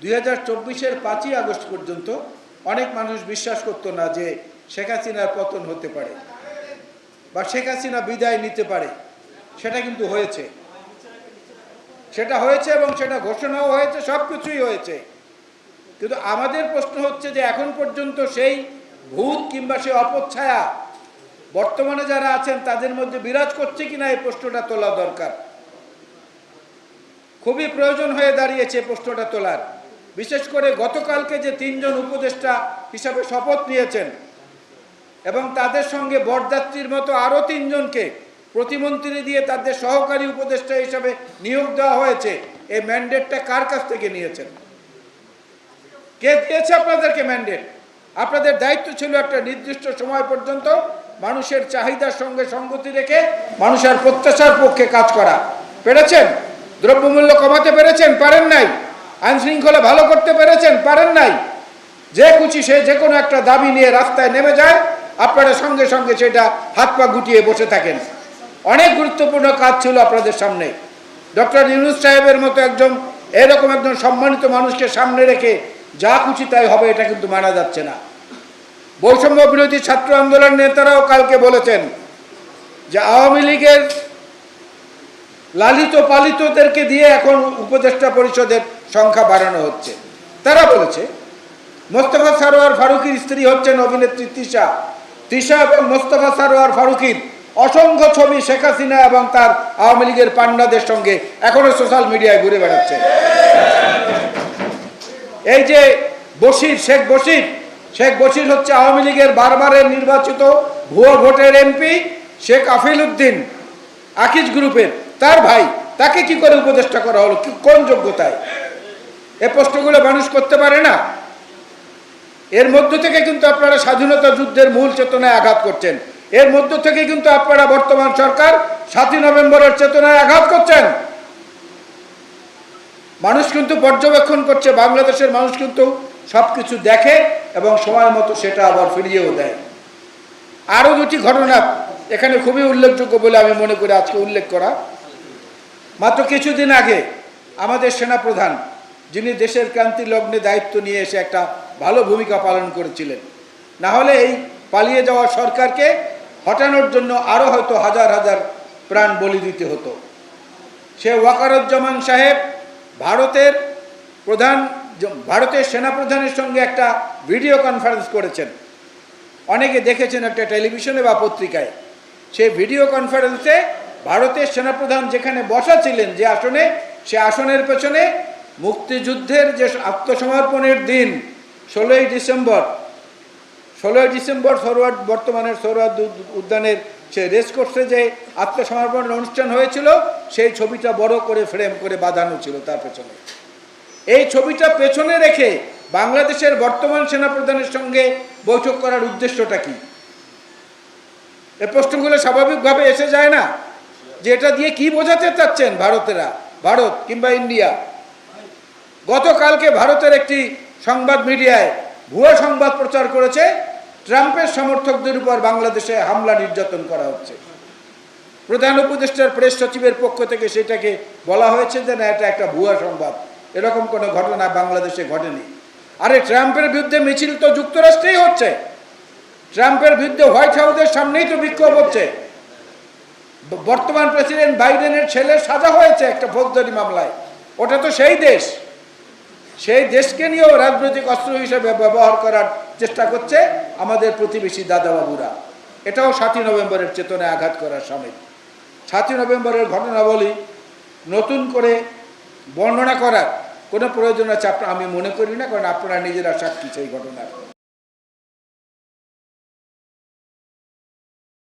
দুই হাজার চব্বিশের পাঁচই আগস্ট পর্যন্ত অনেক মানুষ বিশ্বাস করতো না যে শেখ হাসিনার পতন হতে পারে বা শেখ হাসিনা বিদায় নিতে পারে। সেটা কিন্তু হয়েছে। সেটা হয়েছে এবং সেটা ঘোষণাও হয়েছে সব কিছুই হয়েছে। কিন্তু আমাদের প্রশ্ন হচ্ছে যে এখন পর্যন্ত সেই ভূত কিংবা সেই অপচ্ছায়া বর্তমানে যারা আছেন, তাদের মধ্যে বিরাজ করছে কিনা এই প্রশ্নটা তোলা দরকার? খুবই প্রয়োজন হয়ে দাঁড়িয়েছে প্রশ্নটা তোলার। বিশেষ করে গতকালকে যে তিনজন উপদেষ্টা হিসাবে শপথ নিয়েছেন এবং তাদের সঙ্গে বরযাত্রীর মতো আরও তিনজনকে প্রতিমন্ত্রী দিয়ে তাদের সহকারী উপদেষ্টা হিসাবে নিয়োগ দেওয়া হয়েছে এই ম্যান্ডেটটা কার কাছ থেকে নিয়েছেন? কে দিয়েছে আপনাদেরকে ম্যান্ডেট? আপনাদের দায়িত্ব ছিল একটা নির্দিষ্ট সময় পর্যন্ত মানুষের চাহিদার সঙ্গে সঙ্গতি রেখে মানুষের প্রত্যাশার পক্ষে কাজ করা। পেরেছেন? দ্রব্যমূল্য কমাতে পেরেছেন? পারেন নাই? আইন শৃঙ্খলা ভালো করতে পেরেছেন, পারেন নাই। যে খুশি সে যে কোনো একটা দাবি নিয়ে রাস্তায় নেমে যায়, আপনারা সঙ্গে সঙ্গে সেটা হাত পা গুটিয়ে বসে থাকেন। অনেক গুরুত্বপূর্ণ কাজ ছিল আপনাদের সামনে। ডক্টর ইউনুস সাহেবের মতো একজন, এরকম একজন সম্মানিত মানুষকে সামনে রেখে যা খুশি তাই হবে, এটা কিন্তু মানা যাচ্ছে না। বৈষম্য বিরোধী ছাত্র আন্দোলন নেতারাও কালকে বলেছেন যে আওয়ামী লীগের লালিত পালিতদেরকে দিয়ে এখন উপদেষ্টা পরিষদের সংখ্যা বাড়ানো হচ্ছে। তারা বলেছে, মোস্তফা সারোয়ার ফারুকির স্ত্রী হচ্ছেন অভিনেত্রী তৃষা। তৃষা এবং মোস্তফা সারোয়ার ফারুকির অসংখ্য ছবি শেখ হাসিনা এবং তার আওয়ামী লীগের পান্ডাদের সঙ্গে এখনও সোশ্যাল মিডিয়ায় ঘুরে বেড়াচ্ছে। এই যে বশির, শেখ বশির শেখ বশির হচ্ছে আওয়ামী লীগের বারবারের নির্বাচিত ভুয়ো ভোটের এমপি শেখ আফিল উদ্দিন, আকিজ গ্রুপের। তার ভাই, তাকে কি করে উপদেষ্টা করা হলো? কোন যোগ্যতায়? এ প্রশ্নগুলো মানুষ করতে পারে না। এর মধ্য থেকে কিন্তু আপনারা স্বাধীনতা যুদ্ধের মূল চেতনায় আঘাত করছেন। এর মধ্য থেকে কিন্তু আপনারা বর্তমান সরকার সাতই নভেম্বরের চেতনায় আঘাত করছেন। মানুষ কিন্তু পর্যবেক্ষণ করছে, বাংলাদেশের মানুষ কিন্তু সব কিছু দেখে এবং সময় মতো সেটা আবার ফিরিয়েও দেয়। আরও দুটি ঘটনা এখানে খুবই উল্লেখযোগ্য বলে আমি মনে করি আজকে উল্লেখ করা। মাত্র কিছুদিন আগে আমাদের সেনাপ্রধান, যিনি দেশের ক্রান্তি লগ্নে দায়িত্ব নিয়ে এসে একটা ভালো ভূমিকা পালন করেছিলেন, না হলে এই পালিয়ে যাওয়া সরকারকে হটানোর জন্য আরও হয়তো হাজার হাজার প্রাণ বলি দিতে হতো। সে ওয়াকারুজ্জামান সাহেব ভারতের প্রধান, ভারতের সেনাপ্রধানের সঙ্গে একটা ভিডিও কনফারেন্স করেছেন। অনেকে দেখেছেন একটা টেলিভিশনে বা পত্রিকায়। সে ভিডিও কনফারেন্সে ভারতের সেনাপ্রধান যেখানে বসা ছিলেন যে আসনে, সে আসনের পেছনে মুক্তিযুদ্ধের যে আত্মসমর্পণের দিন, ষোলোই ডিসেম্বর ষোলোই ডিসেম্বর সরোয়ার বর্তমানের সরোয়ার উদ্যানের সে রেস কোর্সে যে আত্মসমর্পণের অনুষ্ঠান হয়েছিল, সেই ছবিটা বড় করে ফ্রেম করে বাঁধানো ছিল তার পেছনে। এই ছবিটা পেছনে রেখে বাংলাদেশের বর্তমান সেনাপ্রধানের সঙ্গে বৈঠক করার উদ্দেশ্যটা কি? এ প্রশ্নগুলো স্বাভাবিকভাবে এসে যায় না। যে এটা দিয়ে কি বোঝাতে চাচ্ছেন ভারতেরা? ভারত কিংবা ইন্ডিয়া? গতকালকে ভারতের একটি সংবাদ মিডিয়ায় ভুয়া সংবাদ প্রচার করেছে, ট্রাম্পের সমর্থকদের উপর বাংলাদেশে হামলা নির্যাতন করা হচ্ছে। প্রধান উপদেষ্টার প্রেস সচিবের পক্ষ থেকে সেটাকে বলা হয়েছে যে না, এটা একটা ভুয়া সংবাদ। এরকম কোনো ঘটনা বাংলাদেশে ঘটেনি। আরে, ট্রাম্পের বিরুদ্ধে মিছিল তো যুক্তরাষ্ট্রেই হচ্ছে। ট্রাম্পের বিরুদ্ধে হোয়াইট হাউসের সামনেই তো বিক্ষোভ হচ্ছে। বর্তমান প্রেসিডেন্ট বাইডেনের ছেলে সাজা হয়েছে একটা ফৌজদারি মামলায়। ওটা তো সেই দেশ। সেই দেশকে নিয়েও রাজনৈতিক অস্ত্র হিসেবে ব্যবহার করার চেষ্টা করছে আমাদের প্রতিবেশী দাদাবাবুরা। এটাও সাতই নভেম্বরের চেতনায় আঘাত করার সামিল। সাতই নভেম্বরের ঘটনাবলী নতুন করে বর্ণনা করার কোনো প্রয়োজন আছে আমি মনে করি না, কারণ আপনারা নিজেরা সাক্ষী সেই ঘটনার।